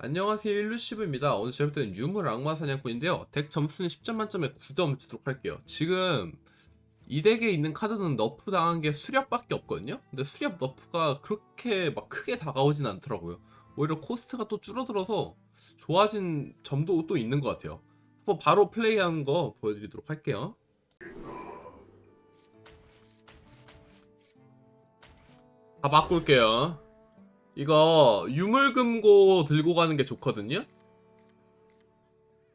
안녕하세요 일루시브입니다. 오늘 제부터는 유물 악마 사냥꾼인데요. 덱 점수는 10점 만점에 9점 주도록 할게요. 지금 이 덱에 있는 카드는 너프 당한 게 수렵밖에 없거든요. 근데 수렵 너프가 그렇게 막 크게 다가오진 않더라고요. 오히려 코스트가 또 줄어들어서 좋아진 점도 또 있는 것 같아요. 한번 바로 플레이하는 거 보여드리도록 할게요. 다 바꿀게요. 이거 유물금고 들고 가는 게 좋거든요.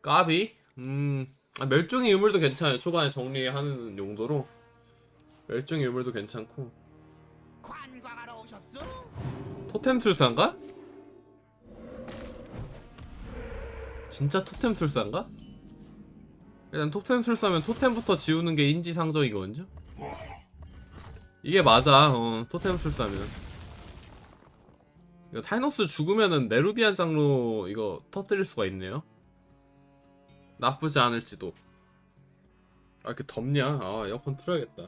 까비. 음. 아, 멸종의 유물도 괜찮아요. 초반에 정리하는 용도로. 멸종의 유물도 괜찮고. 토템 술사인가? 진짜 토템 술사인가? 일단 토템 술사면 토템부터 지우는 게 인지상정이거든요. 이게 맞아. 어, 토템 술사면. 이거 타이노스 죽으면은 네루비안 장로 이거 터뜨릴 수가 있네요. 나쁘지 않을지도. 아 이렇게 덥냐? 아 에어컨 틀어야겠다.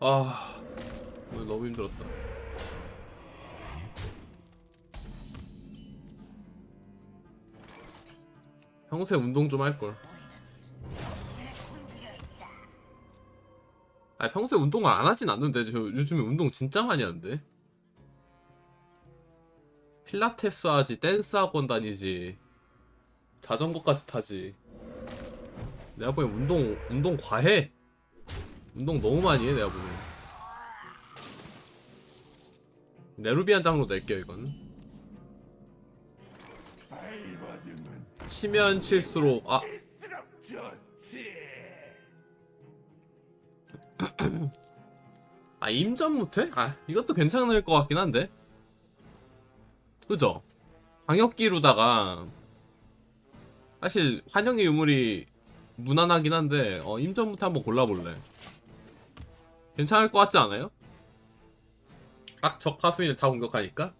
아 오늘 너무 힘들었다. 평소에 운동 좀 할 걸. 아 평소에 운동을 안 하진 않는데 저 요즘에 운동 진짜 많이 하는데. 필라테스 하지, 댄스 학원 다니지, 자전거까지 타지. 내가 보기엔 운동 운동 과해. 운동 너무 많이 해 내가 보기엔. 네루비안 장로 낼게요 이건. 치면 칠수록 아. 아 임전 못해? 아 이것도 괜찮을 것 같긴 한데 그죠? 광역기로다가 사실 환영의 유물이 무난하긴 한데 어 임전 못해 한번 골라볼래 괜찮을 것 같지 않아요? 딱 적하수인을 다 공격하니까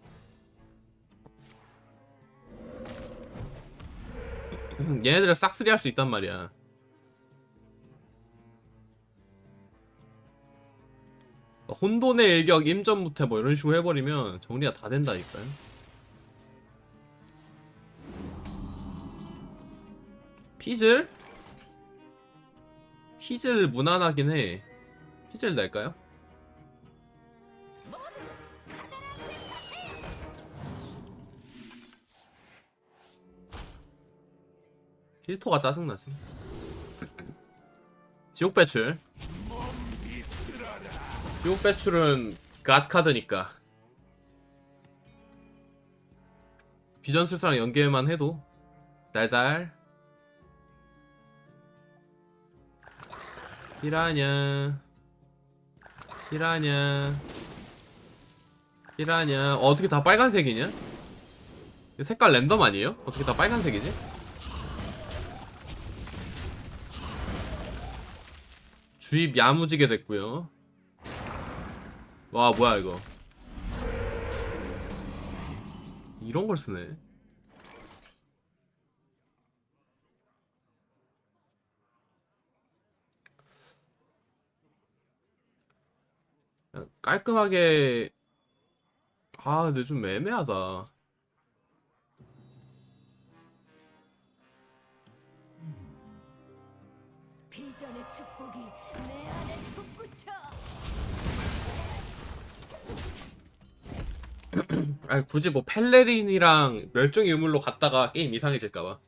얘네들을 싹쓸이 할 수 있단 말이야 혼돈의 일격 임전 무태 뭐 이런 식으로 해버리면 정리가 다 된다니까요. 피즐? 피즐 무난하긴 해. 피즐 낼까요? 필토가 짜증나지. 지옥 배출. 지옥 배출은 갓 카드니까 비전술사랑 연계만 해도 달달 피라냐 피라냐 피라냐 어, 어떻게 다 빨간색이냐? 색깔 랜덤 아니에요? 어떻게 다 빨간색이지? 주입 야무지게 됐고요 와 뭐야 이거 이런 걸 쓰네 깔끔하게. 아 근데 좀 애매하다. 비전의 축복이 내 안에 솟구쳐. 아 굳이 뭐 펠레린이랑 멸종의 유물로 갔다가 게임 이상해질까봐.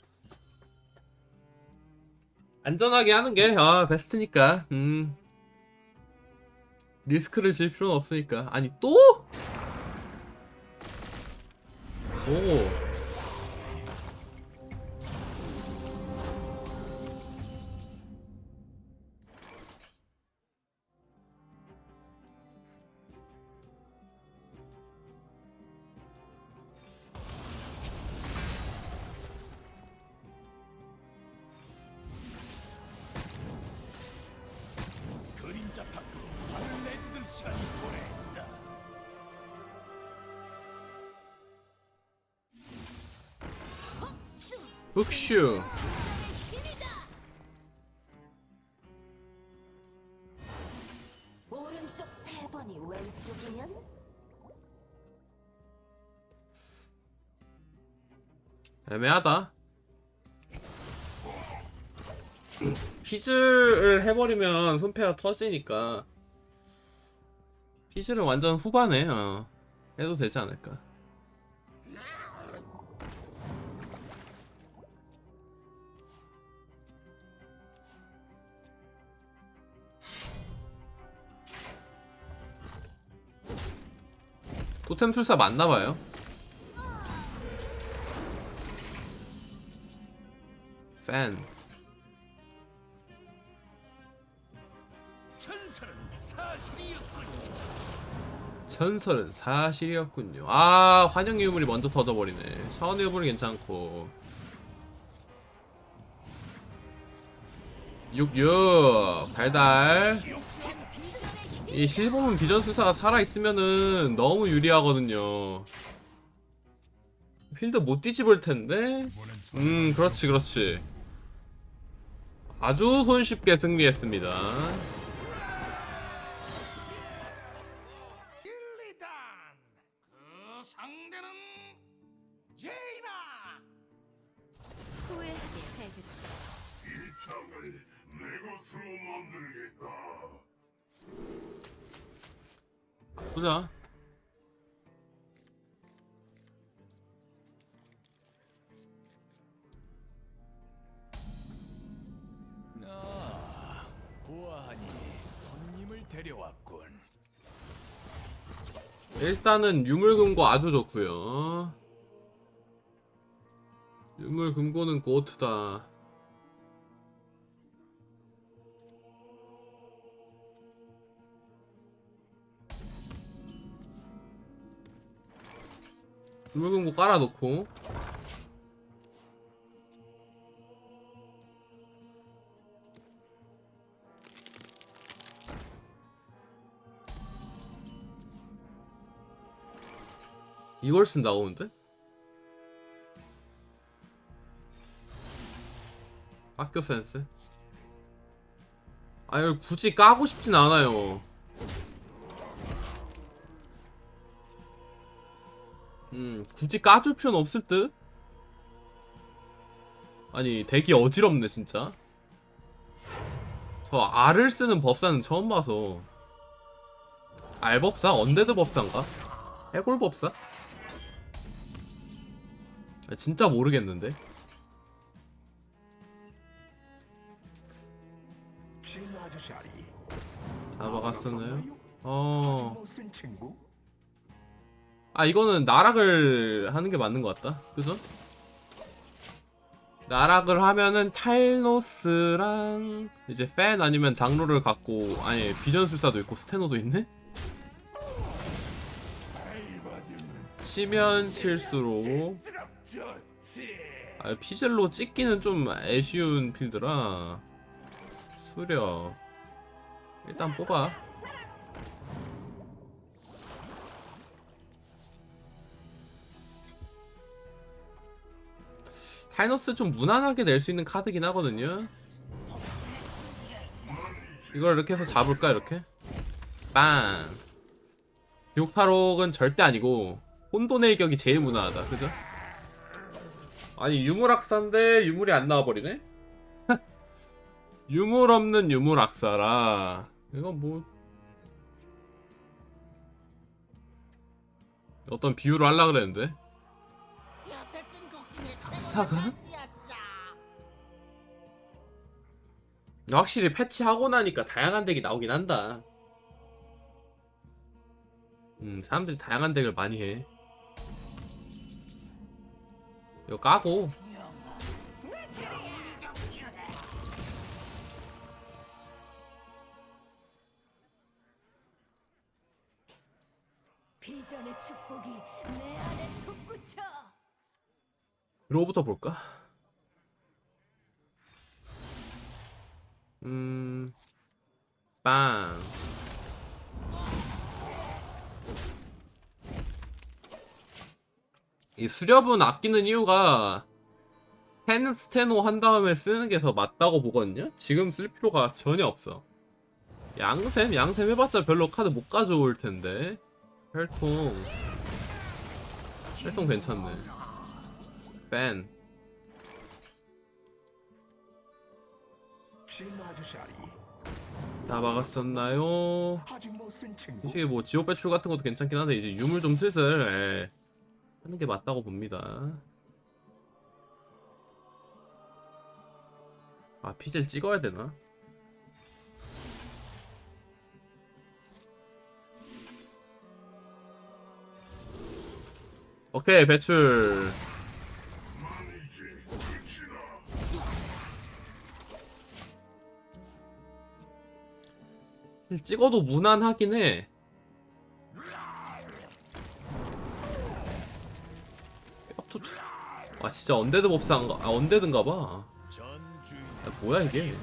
안전하게 하는 게 아 베스트니까. 음 리스크를 질 필요는 없으니까 아니 또? 오 흑슈 오른쪽 세 번이 왼쪽이면 애매하다. 피즈를 해버리면 손패가 터지니까 피즈는 완전 후반에 어, 해도 되지 않을까. 토템 술사 맞나봐요. 팬. 전설은 사실이었군. 전설은 사실이었군요. 아 환영 유물이 먼저 터져버리네. 샤원 유물이 괜찮고. 66 달달. 이 실버문 비전술사가 살아있으면은 너무 유리하거든요. 필드 못 뒤집을 텐데. 음 그렇지 그렇지. 아주 손쉽게 승리했습니다. 일단은 유물금고 아주 좋고요. 유물금고는 고트다. 유물금고 깔아놓고 이걸 쓴다고 근데? 학교 센스? 아 이걸 굳이 까고 싶진 않아요 음 굳이 까줄 필요는 없을 듯? 아니 되게 어지럽네 진짜 저 알을 쓰는 법사는 처음 봐서 알법사? 언데드 법사인가? 해골 법사? 아, 진짜 모르겠는데. 잡아갔었나요? 어. 아 이거는 나락을 하는 게 맞는 것 같다. 그죠? 나락을 하면은 탈노스랑 이제 팬 아니면 장로를 갖고 아니 비전술사도 있고 스테노도 있네? 치면 칠수록 아, 피젤로 찍기는 좀 애쉬운 필드라. 수려. 일단 뽑아. 타이너스 좀 무난하게 낼 수 있는 카드긴 하거든요. 이걸 이렇게 해서 잡을까 이렇게? 빵. 비옥타록은 절대 아니고 혼돈의 격이 제일 무난하다. 그죠? 아니 유물 악사인데 유물이 안 나와버리네? 유물 없는 유물 악사라 이건 뭐 어떤 비유를 하려 그랬는데 악사가? 확실히 패치하고 나니까 다양한 덱이 나오긴 한다 음 사람들이 다양한 덱을 많이 해 이거 까고 비전의 축복이 내 안에 솟구쳐. 로부터 볼까? 음, 빵. 이 수렵은 아끼는 이유가 펜스테노 한 다음에 쓰는 게 더 맞다고 보거든요? 지금 쓸 필요가 전혀 없어. 양샘? 양샘 해봤자 별로 카드 못 가져올 텐데. 혈통. 혈통 괜찮네. 뺀. 다 막았었나요? 솔직히 뭐 지옥 배출 같은 것도 괜찮긴 한데 이제 유물 좀 슬슬 에이. 하는 게 맞다고 봅니다. 아 피젤 찍어야 되나? 오케이 배출. 찍어도 무난하긴 해. 투- 아 진짜 언데드 법사인가? 아 언데드인가봐. 아, 뭐야 이게?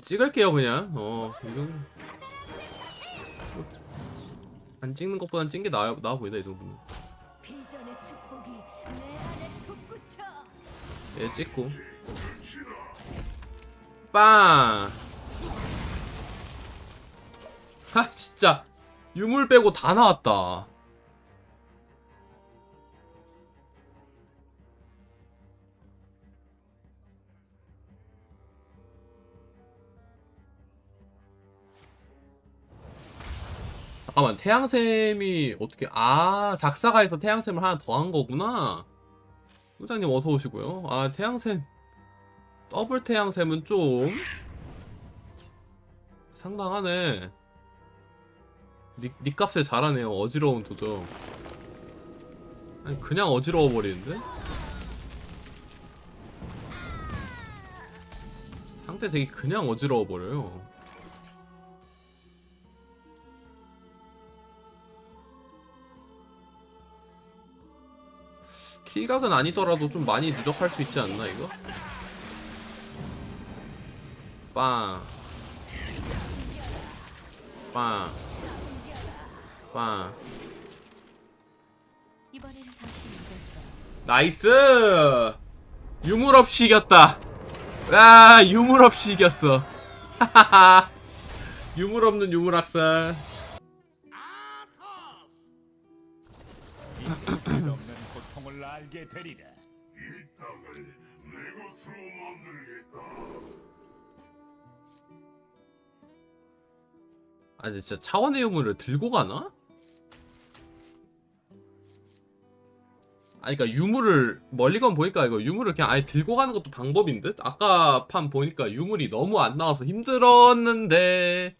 찍을게요 그냥. 어 이정. 안 찍는 것보단 찍는 게 나아 나아 보인다 이 정도면. 얘 찍고. 빵. 하 진짜 유물 빼고 다 나왔다. 잠깐만 태양샘이 어떻게 아 작사가에서 태양샘을 하나 더 한 거구나. 소장님 어서 오시고요. 아 태양샘 더블 태양샘은 좀 상당하네. 니, 니 값을 잘하네요. 어지러운 도적. 아니 그냥 어지러워 버리는데? 상태 되게 그냥 어지러워 버려요. 킬각은 아니더라도 좀 많이 누적할 수 있지 않나 이거? 빵. 빵. 빵. 이번엔 다시 이겼어. 나이스! 유물 없이 이겼다. 야, 유물 없이 이겼어. 하하하. 유물 없는 유물 학살. 없는 고통을 알게 되리라 아, 근데 진짜 차원의 유물을 들고 가나? 아니, 그니까 유물을, 멀리건 보니까 이거 유물을 그냥 아예 들고 가는 것도 방법인 듯? 아까 판 보니까 유물이 너무 안 나와서 힘들었는데,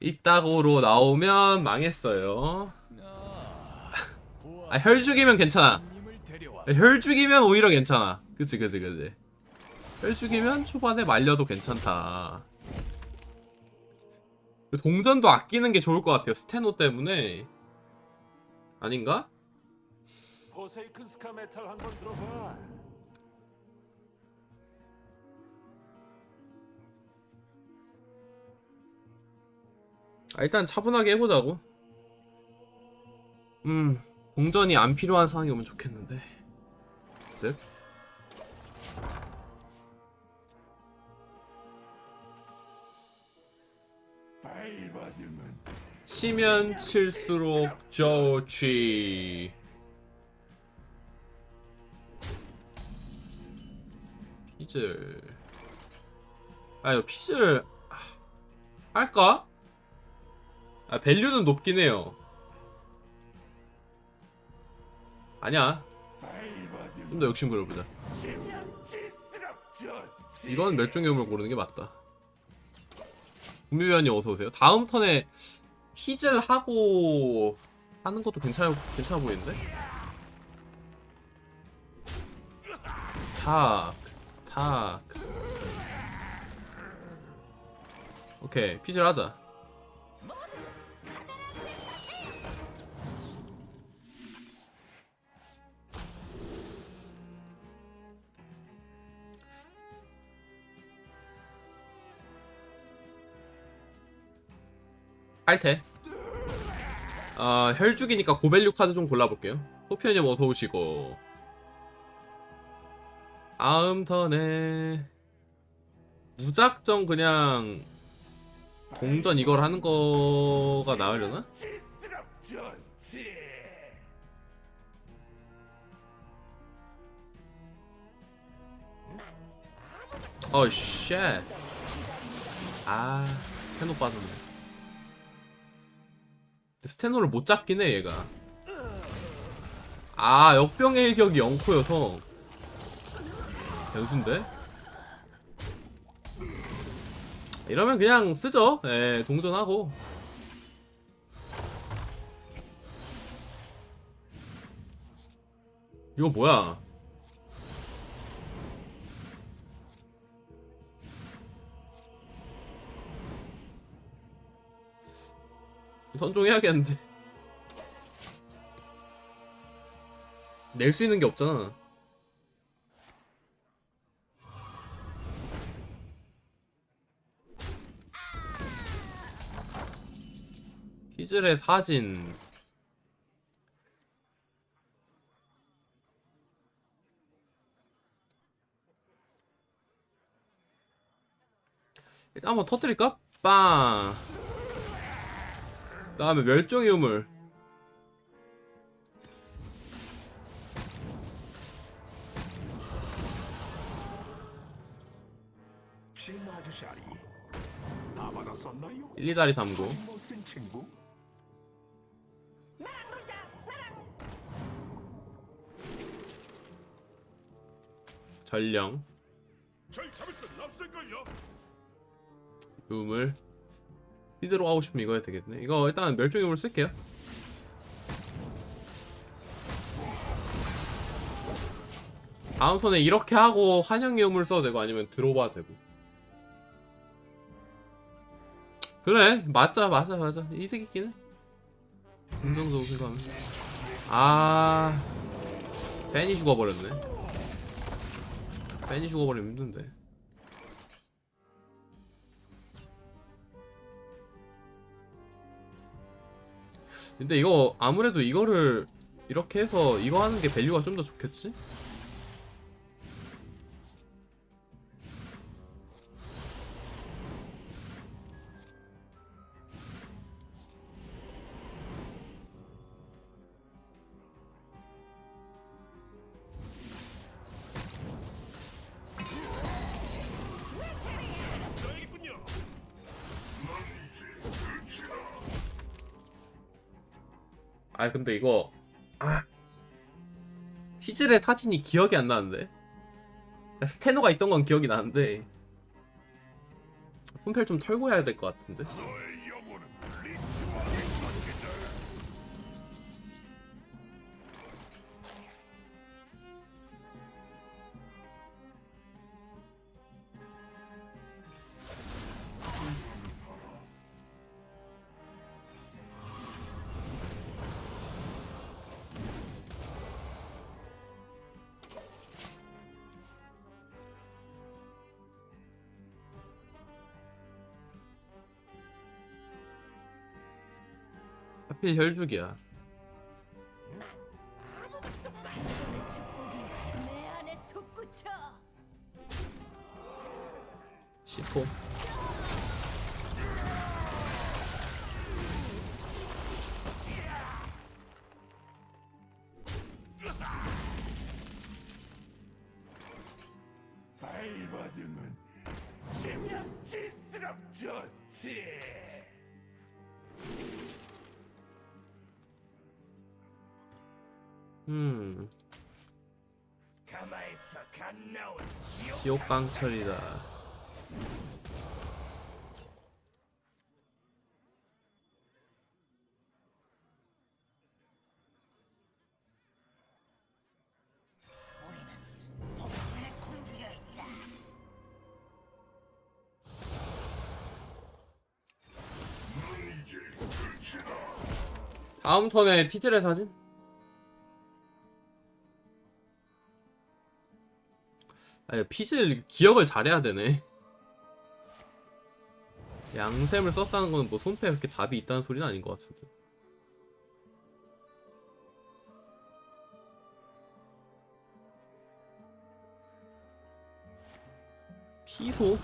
이따구로 나오면 망했어요. 아, 혈 죽이면 괜찮아. 님을 데려와 혈 죽이면 오히려 괜찮아. 그치, 그치, 그치. 혈 죽이면 초반에 말려도 괜찮다. 동전도 아끼는 게 좋을 것 같아요. 스테노 때문에. 아닌가? 포세이큰 스카 메탈 한번 들어봐 아, 일단 차분하게 해보자고. 음, 동전이 안 필요한 상황이 오면 좋겠는데. 쓱. 치면 칠수록 좋지. 피즐. 아, 이거 피즐 아, 할까? 아, 밸류는 높긴 해요. 아니야. 좀 더 욕심 부려보자. 이건 멸종위험을 고르는 게 맞다. 국미위원님 어서 오세요. 다음 턴에 피즐 하고 하는 것도 괜찮아 괜찮아 보이는데? 탁, 탁. 오케이 피즐 하자. 할테. 아, 혈죽이니까 고밸류 카드 좀 골라볼게요. 호피언님 어서 오시고. 아음턴에 무작정 그냥 동전 이걸 하는 거가 나으려나? 어, 쉣. 아, 스테노 빠졌네. 스테노를 못 잡긴 해, 얘가. 아, 역병의 일격이 영코여서 변수인데? 이러면 그냥 쓰죠. 예, 동전하고. 이거 뭐야? 선종해야겠는데. 낼 수 있는 게 없잖아. 히즐의 사진. 일단 한번 터뜨릴까? 빵. 다음에 멸종의 우물. 신나 아저씨아리 다 받았었나요? 1, 2다리 담고. 전령. 우물. 이대로 하고 싶으면 이거 해야 되겠네. 이거 일단 멸종의 우물 쓸게요. 다음 턴에 이렇게 하고 환영의 우물 써도 되고 아니면 들어봐도 되고. 그래 맞자 맞아 맞아 이득 있긴 해. 긍정적으로 생각하면. 아 팬이 죽어버렸네. 팬이 죽어버리면 힘든데. 근데 이거 아무래도 이거를 이렇게 해서 이거 하는 게 밸류가 좀 더 좋겠지? 아 근데 이거 아 퀴즐의 사진이 기억이 안 나는데? 스테노가 있던 건 기억이 나는데. 손펠 좀 털고 해야 될 것 같은데 하필 혈죽이야 솟구쳐. C4 발버둥은 지명질수록 좋지. 음 가마에서 갓 나온 지옥 지옥방철이다 다음 턴에 피즐의 사진? 아니 피즐 기억을 잘해야 되네. 양샘을 썼다는 건 뭐 손패에 그렇게 답이 있다는 소리는 아닌 것 같은데. 피소?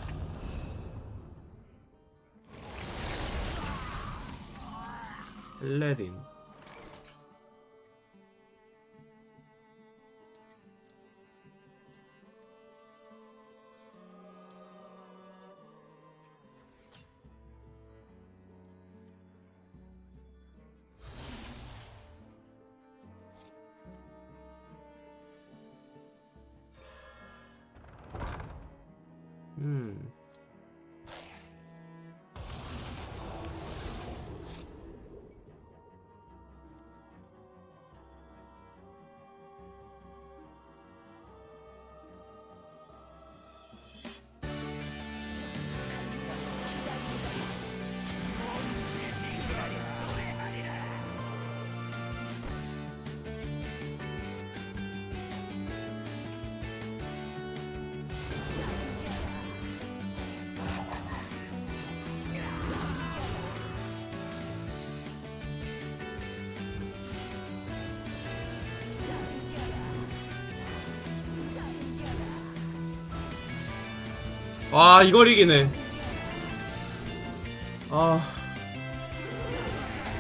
헬레딘 와 이걸 이기네. 아.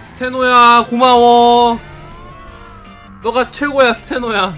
스테노야 고마워. 너가 최고야 스테노야